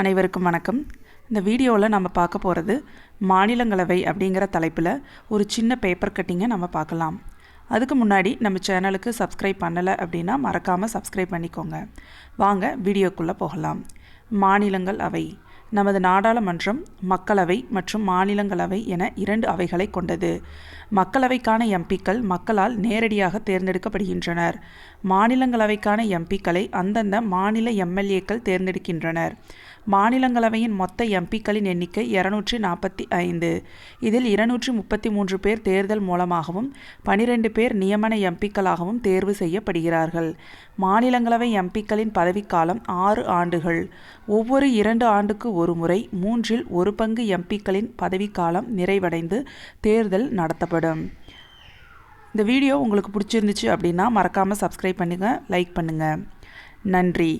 அனைவருக்கும் வணக்கம். இந்த வீடியோவில் நம்ம பார்க்க போகிறது மாநிலங்களவை அப்படிங்கிற தலைப்பில் ஒரு சின்ன பேப்பர் கட்டிங்கை நம்ம பார்க்கலாம். அதுக்கு முன்னாடி நம்ம சேனலுக்கு சப்ஸ்கிரைப் பண்ணலை அப்படின்னா மறக்காமல் சப்ஸ்கிரைப் பண்ணிக்கோங்க. வாங்க வீடியோக்குள்ளே போகலாம். மாநிலங்கள் அவை. நமது நாடாளுமன்றம் மக்களவை மற்றும் மாநிலங்களவை என இரண்டு அவைகளை கொண்டது. மக்களவைக்கான எம்பிக்கள் மக்களால் நேரடியாக தேர்ந்தெடுக்கப்படுகின்றனர். மாநிலங்களவைக்கான எம்பிக்களை அந்தந்த மாநில எம்எல்ஏக்கள் தேர்ந்தெடுக்கின்றனர். மாநிலங்களவையின் மொத்த எம்பிக்களின் எண்ணிக்கை இருநூற்றி நாற்பத்தி ஐந்து. இதில் இருநூற்றி முப்பத்தி மூன்று பேர் தேர்தல் மூலமாகவும் பனிரெண்டு பேர் நியமன எம்பிக்களாகவும் தேர்வு செய்யப்படுகிறார்கள். மாநிலங்களவை எம்பிக்களின் பதவிக்காலம் ஆறு ஆண்டுகள். ஒவ்வொரு இரண்டு ஆண்டுக்கு ஒரு முறை மூன்றில் ஒரு பங்கு எம்பிக்களின் பதவிக்காலம் நிறைவடைந்து தேர்தல் நடத்தப்படும். இந்த வீடியோ உங்களுக்கு பிடிச்சிருந்துச்சு அப்படின்னா மறக்காமல் சப்ஸ்கிரைப் பண்ணுங்கள் லைக் பண்ணுங்கள் நன்றி.